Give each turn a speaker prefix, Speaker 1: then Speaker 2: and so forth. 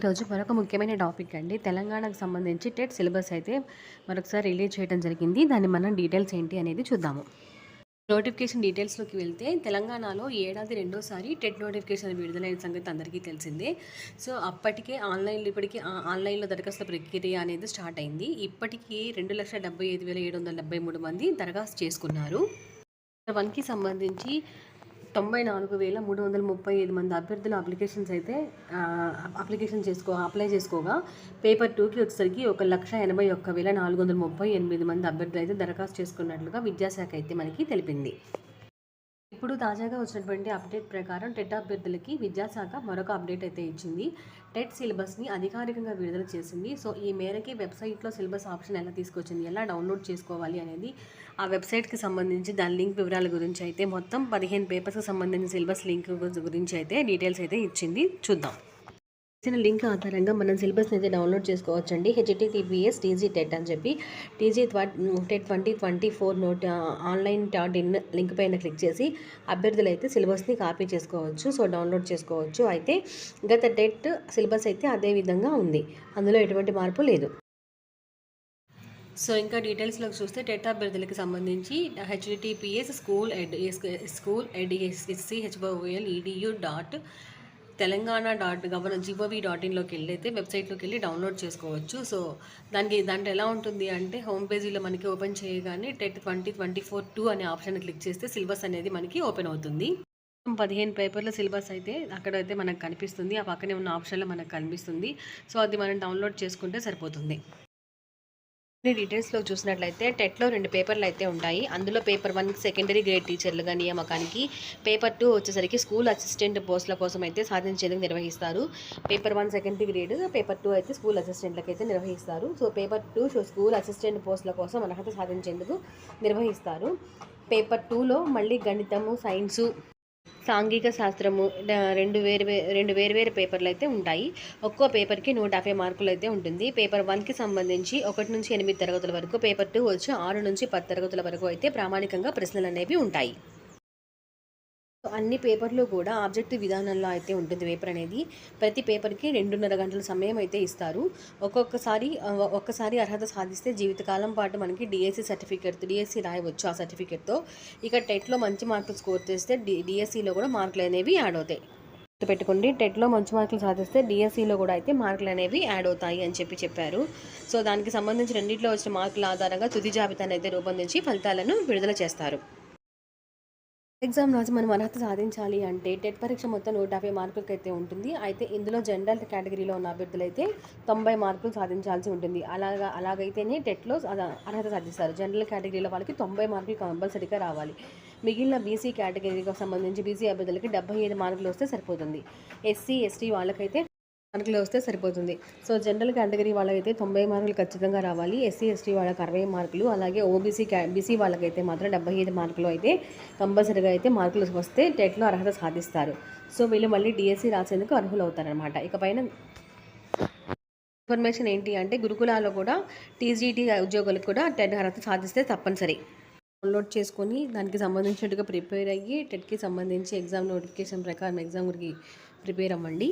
Speaker 1: ఈరోజు మరొక ముఖ్యమైన టాపిక్ అండి. తెలంగాణకు సంబంధించి టెట్ సిలబస్ అయితే మరొకసారి రిలీజ్ చేయడం జరిగింది. దాన్ని మనం డీటెయిల్స్ ఏంటి అనేది చూద్దాము. నోటిఫికేషన్ డీటెయిల్స్లోకి వెళ్తే తెలంగాణలో ఏడాది రెండోసారి టెట్ నోటిఫికేషన్ విడుదలైన సంగతి అందరికీ తెలిసిందే. సో అప్పటికే ఆన్లైన్లో ఇప్పటికీ ఆ- ఆన్లైన్లో దరఖాస్తుల ప్రక్రియ అనేది స్టార్ట్ అయింది. ఇప్పటికీ రెండు లక్షల డెబ్బై ఐదు వేల ఏడు వందల డెబ్బై మూడు మంది దరఖాస్తు చేసుకున్నారు. వన్కి సంబంధించి తొంభై నాలుగు వేల మూడు వందల ముప్పై ఐదు మంది అభ్యర్థుల అప్లికేషన్స్ అయితే అప్లికేషన్ చేసుకో అప్లై చేసుకోగా పేపర్ టూకి వచ్చేసరికి ఒక లక్ష ఎనభై ఒక్క వేల నాలుగు వందల ముప్పై ఎనిమిది మంది అభ్యర్థులు అయితే దరఖాస్తు చేసుకున్నట్లుగా విద్యాశాఖ అయితే మనకి తెలిపింది. ఇప్పుడు తాజాగా వచ్చినటువంటి అప్డేట్ ప్రకారం టెట్ అభ్యర్థులకి విద్యాశాఖ మరొక అప్డేట్ అయితే ఇచ్చింది. టెట్ సిలబస్ని అధికారికంగా విడుదల చేసింది. సో ఈ మేరకి వెబ్సైట్లో సిలబస్ ఆప్షన్ ఎలా తీసుకొచ్చింది ఎలా డౌన్లోడ్ చేసుకోవాలి అనేది ఆ వెబ్సైట్కి సంబంధించి దాని లింక్ వివరాల గురించి అయితే మొత్తం పదిహేను పేపర్స్కి సంబంధించిన సిలబస్ లింక్ గురించి అయితే డీటెయిల్స్ అయితే ఇచ్చింది. చూద్దాం. ఇచ్చిన లింక్ ఆధారంగా మనం సిలబస్ని అయితే డౌన్లోడ్ చేసుకోవచ్చండి. హెచ్టిటిపిఎస్ టీజీ టెట్ అని చెప్పి TG TET twenty twenty four note online dot in link పైన క్లిక్ చేసి అభ్యర్థులు అయితే సిలబస్ని కాపీ చేసుకోవచ్చు. సో డౌన్లోడ్ చేసుకోవచ్చు. అయితే గత టెట్ సిలబస్ అయితే అదే విధంగా ఉంది. అందులో ఎటువంటి మార్పు లేదు. సో ఇంకా డీటెయిల్స్లోకి చూస్తే టెట్ అభ్యర్థులకు సంబంధించి HTTPS school ed school ed SC HOL EDU dot Telangana dot govern GOV dot ఇన్లోకి వెళ్ళి అయితే వెబ్సైట్లోకి వెళ్ళి డౌన్లోడ్ చేసుకోవచ్చు. సో దానికి దాంట్లో ఎలా ఉంటుంది అంటే హోమ్ పేజీలో మనకి ఓపెన్ చేయగానే TET twenty twenty four two అనే ఆప్షన్ క్లిక్ చేస్తే సిలబస్ అనేది మనకి ఓపెన్ అవుతుంది. పదిహేను పేపర్ల సిలబస్ అయితే అక్కడైతే మనకు కనిపిస్తుంది. ఆ పక్కనే ఉన్న ఆప్షన్లో మనకు కనిపిస్తుంది. సో అది మనం డౌన్లోడ్ చేసుకుంటే సరిపోతుంది. ఈ డీటెయిల్స్లో చూసినట్లయితే టెట్లో రెండు పేపర్లు అయితే ఉంటాయి. అందులో పేపర్ వన్ సెకండరీ గ్రేడ్ టీచర్లుగా నియామకానికి పేపర్ టూ వచ్చేసరికి స్కూల్ అసిస్టెంట్ పోస్టుల కోసం అయితే సాధించేందుకు నిర్వహిస్తారు. Paper one secondary grade paper two అయితే స్కూల్ అసిస్టెంట్లకు అయితే నిర్వహిస్తారు. So paper two school assistant పోస్టుల కోసం అర్హత సాధించేందుకు నిర్వహిస్తారు. పేపర్ టూలో మళ్ళీ గణితము సైన్సు సాంఘిక శాస్త్రము రెండు వేరు వే- రెండు వేరు వేరు పేపర్లు అయితే ఉంటాయి. ఒక్కో పేపర్కి నూట యాభై మార్కులు అయితే ఉంటుంది. పేపర్ వన్కి సంబంధించి ఒకటి నుంచి ఎనిమిది తరగతుల వరకు పేపర్ టూ వచ్చి ఆరు నుంచి పది తరగతుల వరకు అయితే ప్రామాణికంగా ప్రశ్నలు అనేవి ఉంటాయి. అన్ని పేపర్లు కూడా ఆబ్జెక్టివ్ విధానంలో అయితే ఉంటుంది పేపర్ అనేది. ప్రతి పేపర్కి రెండున్నర గంటల సమయం అయితే ఇస్తారు. ఒక్కొక్కసారి ఒక్కసారి అర్హత సాధిస్తే జీవితకాలం పాటు మనకి డిఎస్సి సర్టిఫికేట్ డిఎస్సి రాయవచ్చు ఆ సర్టిఫికేట్తో. ఇక టెట్లో మంచి మార్కులు స్కోర్ చేస్తే డి డిఎస్సిలో కూడా మార్కులు అనేవి యాడ్ అవుతాయి. పెట్టుకోండి టెట్లో మంచి మార్కులు సాధిస్తే డిఎస్సిలో కూడా అయితే మార్కులు అనేవి యాడ్ అవుతాయి అని చెప్పి చెప్పారు. సో దానికి సంబంధించి రెండింటిలో వచ్చిన మార్కుల ఆధారంగా తుది జాబితాను అయితే రూపొందించి ఫలితాలను విడుదల చేస్తారు. ఎగ్జామ్ రాసి మనం అర్హత సాధించాలి అంటే టెట్ పరీక్ష మొత్తం నూట యాభై మార్కులకి అయితే ఉంటుంది. అయితే ఇందులో జనరల్ కేటగిరీలో ఉన్న అభ్యర్థులు అయితే తొంభై మార్కులు సాధించాల్సి ఉంటుంది. అలాగా అలాగైతేనే టెట్లో అర్హత సాధిస్తారు. జనరల్ కేటగిరీలో వాళ్ళకి తొంభై మార్కులు కంపల్సరీగా రావాలి. మిగిలిన బీసీ కేటగిరీకి సంబంధించి బీసీ అభ్యర్థులకి డెబ్బై ఐదు మార్కులు వస్తే సరిపోతుంది. ఎస్సీ ఎస్టీ వాళ్ళకైతే మార్కులు వస్తే సరిపోతుంది. సో జనరల్ కేటగిరీ వాళ్ళకైతే తొంభై మార్కులు ఖచ్చితంగా రావాలి. ఎస్సీ ఎస్టీ వాళ్ళకి అరవై మార్కులు అలాగే ఓబీసీ క్యా బీసీ వాళ్ళకైతే మాత్రం డెబ్బై ఐదు మార్కులు అయితే కంపల్సరీగా అయితే మార్కులు వస్తే టెట్లో అర్హత సాధిస్తారు. సో వీళ్ళు మళ్ళీ డిఎస్సీ రాసేందుకు అర్హులు అవుతారనమాట ఇకపైన ఇన్ఫర్మేషన్ ఏంటి అంటే గురుకులాల్లో కూడా టీజీటీ ఉద్యోగులకు కూడా టెట్ అర్హత సాధిస్తే తప్పనిసరి. డౌన్లోడ్ చేసుకొని దానికి సంబంధించినట్టుగా ప్రిపేర్ అయ్యి టెట్కి సంబంధించి ఎగ్జామ్ నోటిఫికేషన్ ప్రకారం ఎగ్జామ్ గురికి ప్రిపేర్ అవ్వండి.